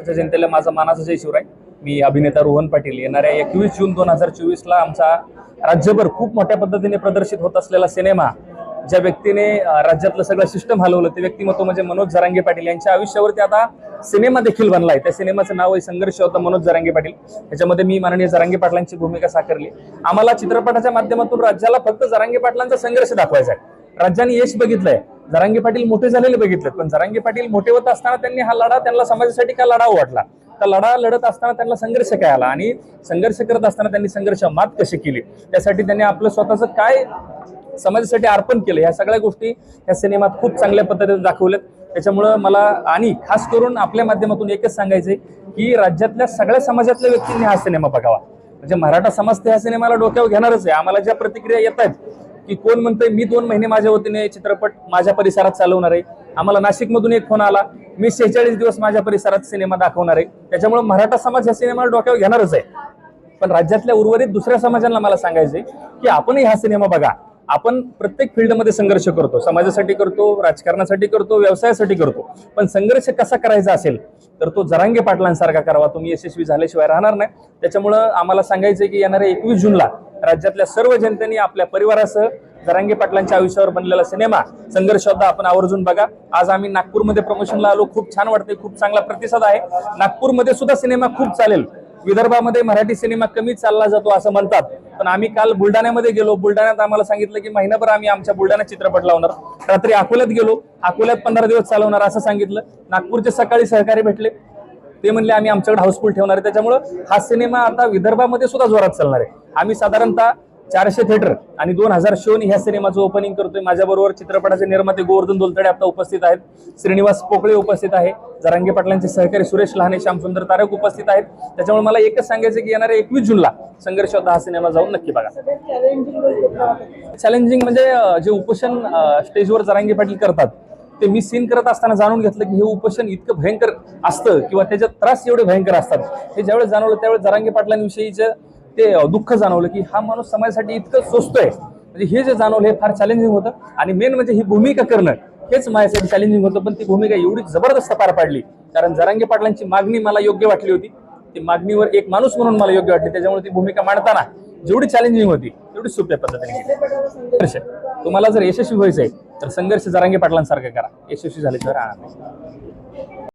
महाराष्ट्राच्या जनतेला माझा मानाचा जय शिवराय. मी अभिनेता रोहन पाटील. येणाऱ्या एकवीस जून दोन हजार चोवीसला आमचा राज्यभर खूप मोठ्या पद्धतीने प्रदर्शित होत असलेला सिनेमा ज्या व्यक्तीने राज्यातलं सगळं सिस्टम हलवलं ते व्यक्तिमत्व म्हणजे मनोज जरांगे पाटील. यांच्या आयुष्यावरती आता सिनेमा देखील आहे त्या सिनेमाचं नाव आहे संघर्ष होता मनोज जरांगे पाटील. त्याच्यामध्ये मी माननीय जरांगे पाटलांची भूमिका साकारली. आम्हाला चित्रपटाच्या माध्यमातून राज्याला फक्त जरांगे पाटलांचा संघर्ष दाखवायचा आहे. राज्याने यश बघितलंय. जरांगे पाटील मोठे झालेले बघितलेत पण जरांगे पाटील मोठे होत असताना त्यांनी हा लढा त्यांना समाजासाठी का लढाव वाटला? तर लढा लढत असताना त्यांना संघर्ष काय आला? आणि संघर्ष करत असताना त्यांनी संघर्ष मात कशी केली? त्यासाठी त्यांनी आपलं स्वतःचं काय समाजासाठी अर्पण केलं? ह्या सगळ्या गोष्टी या सिनेमात खूप चांगल्या पद्धतीने दाखवल्यात. त्याच्यामुळं मला आणि खास करून आपल्या माध्यमातून एकच सांगायचंय की राज्यातल्या सगळ्या समाजातल्या व्यक्तींनी हा सिनेमा बघावा. म्हणजे मराठा समाज ह्या सिनेमाला डोक्यावर घेणारच आहे. आम्हाला ज्या प्रतिक्रिया येत आहेत की कोण म्हणतंय मी दोन महिने माझ्या वतीने चित्रपट माझ्या परिसरात चालवणार आहे. आम्हाला नाशिकमधून एक फोन आला मी शेहेचाळीस दिवस माझ्या परिसरात सिनेमा दाखवणार आहे. त्याच्यामुळे मराठा समाज या सिनेमाला डोक्यावर घेणारच आहे. पण राज्यातल्या उर्वरित दुसऱ्या समाजांना मला सांगायचंय की आपणही हा सिनेमा बघा. आपण प्रत्येक फील्डमध्ये संघर्ष करतो. समाजासाठी करतो राजकारणासाठी करतो व्यवसायासाठी करतो. पण संघर्ष कसा करायचा असेल तर तो जरांगे पाटलांसारखा करावा. तुम्ही यशस्वी झाल्याशिवाय राहणार नाही. त्याच्यामुळं आम्हाला सांगायचं की येणाऱ्या एकवीस जूनला राज्यातल्या सर्व जनतेने आपल्या परिवारासह जरांगे पाटलांच्या आयुष्यावर बनलेला सिनेमा संघर्ष होता आपण आवर्जून बघा. आज आम्ही नागपूरमध्ये प्रमोशनला आलो. खूप छान वाटते खूप चांगला प्रतिसाद आहे. नागपूरमध्ये सुद्धा सिनेमा खूप चालेल. विदर्भामध्ये मराठी सिनेमा कमी चालला जातो असं म्हणतात. पण आम्ही काल बुलढाण्यामध्ये गेलो. बुलढाण्यात आम्हाला सांगितलं की महिनाभर आम्ही आमच्या बुलढाण्यात चित्रपट लावणार. रात्री अकोल्यात गेलो. अकोल्यात पंधरा दिवस चालवणार असं सांगितलं. नागपूरचे सकाळी सहकारी भेटले. ते म्हणले आम्ही आमच्याकडे हाऊसफुल ठेवणार आहे. त्याच्यामुळं हा सिनेमा आता विदर्भामध्ये सुद्धा जोरात चालणार आहे. आम्ही साधारणतः चारशे थिएटर आणि दोन हजार शोनी ह्या सिनेमाचं ओपनिंग करतोय. माझ्याबरोबर चित्रपटाचे निर्माते गोवर्धन दोलतडे आता उपस्थित आहेत. श्रीनिवास पोकळे उपस्थित आहे. जरांगे पाटलांचे सहकारी सुरेश लहाने श्यामसुंदर तारक उपस्थित आहेत. त्याच्यामुळे मला एकच सांगायचं की येणाऱ्या एकवीस जूनला संघर्ष होता हा सिनेमा जाऊन नक्की बघा. चॅलेंजिंग म्हणजे जे उपोषण स्टेजवर जरांगे पाटील करतात ते मी सीन करत असताना जाणून घेतलं की हे उपोषण इतकं भयंकर असतं किंवा त्याच्यात त्रास एवढे भयंकर असतात. हे ज्यावेळेस जाणवलं त्यावेळेस जरांगे पाटलांविषयीचं ते दुःख जाणवलं की हा माणूस समाजासाठी इतकं सोचतोय म्हणजे हे जे जाणवलं हे फार चॅलेंजिंग होतं. आणि मेन म्हणजे ही भूमिका करणं हेच माझ्यासाठी चॅलेंजिंग होतं. पण ती भूमिका एवढी जबरदस्त पार पाडली. कारण जरांगे पाटलांची मागणी मला योग्य वाटली होती. ती मागणीवर एक माणूस म्हणून मला योग्य वाटली. त्याच्यामुळे ती भूमिका मांडताना जेवढी चॅलेंजिंग होती तेवढी सोप्या पद्धतीने संघर्ष. तुम्हाला जर यशस्वी व्हायचंय तर संघर्ष जरांगे पाटलांसारखं करा. यशस्वी झाले तर राहणार नाही.